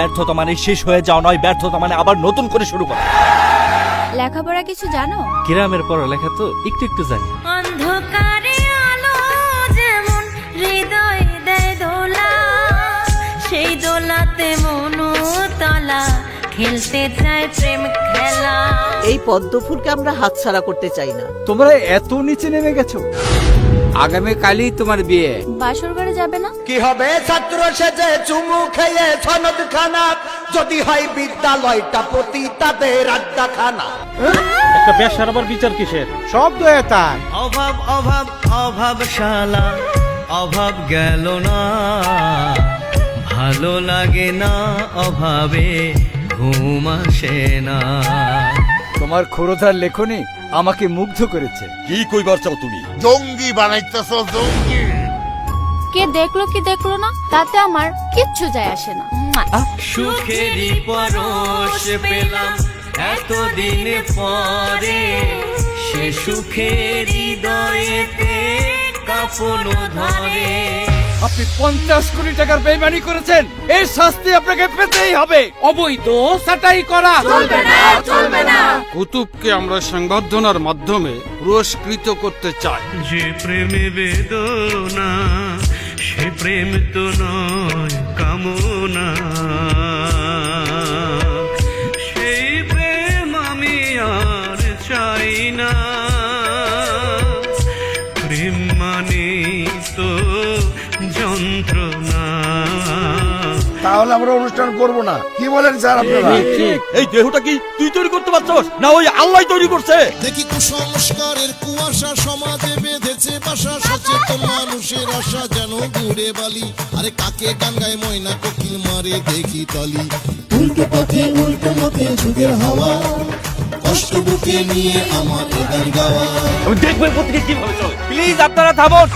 ব্যর্থতা মানে শেষ হয়ে যাওয়া নয় ব্যর্থতা মানে আবার নতুন করে শুরু করা। লেখাপড়া কিছু জানো? গ্রামের পড়ালেখা তো একটু একটু জানি। অন্ধকারে খেলতে চায় প্রেম খেলা। এই পদ্ম ফুলকে আমরা হাতছাড়া করতে চাই না। তোমরা এত নিচে নেমে গেছো। আগামী কালই তোমার বিয়ে। বাসর ঘরে যাবে না? কি হবে? ছাত্র সেজে চুমু খেয়ে সনদ খানা যদি হয় বিদ্যালয়টা প্রতি তাদের আড্ডা খানা একটা ব্যবসার আবার বিচার কিসের? সব দয়া অভাব অভাব অভাব শালা অভাব গেল না। ভালো লাগে না অভাবে। ঘুম আসে না। তোমার খোরধার লেখনী আমাকে মুগ্ধ করেছে। কি কইবার চাও তুমি? জঙ্গি বানাইতেছ জঙ্গি। কে দেখল কি দেখল না তাতে আমার কিচ্ছু যায় আসে না। সুখেরই পরশ পেলাম এতদিন পরে। সে সুখের হৃদয়েতে কাপন ধরে। আপনি পঞ্চাশ কোটি টাকার বেমানি করেছেন এর শাস্তি আপনাকে পেতেই হবে। অবৈধ সাটাই করা। চলবে না চলবে না। কুতুবকে আমরা সংবর্ধনার মাধ্যমে পুরস্কৃত করতে চাই। যে প্রেমে বেদনা সে প্রেম তো নয় কামনা। মানে তো যন্ত্রণা। তাহলে আমরা অনুষ্ঠান করব না। কি বলেন স্যার আপনারা? এই দেহটা কি তুই তৈরি করতে পারছস? না ওই আল্লাহ তৈরি করছে? দেখি কুসংস্কারের কুয়াশা সমাজে বেঁধেছে বাসা। সচেতন মানুষের আশা যেন ঘুরে বালি। আরে কাকে ডাঙ্গায় ময়না কোকিল মারে দেখি তালি। উল্টো পথে উল্টো মতে যুগের হাওয়া। কষ্ট বুকে নিয়ে আমার গাওয়া। আমি দেখব প্রতিটি কীভাবে চলে। প্লিজ আপনারা থামুন।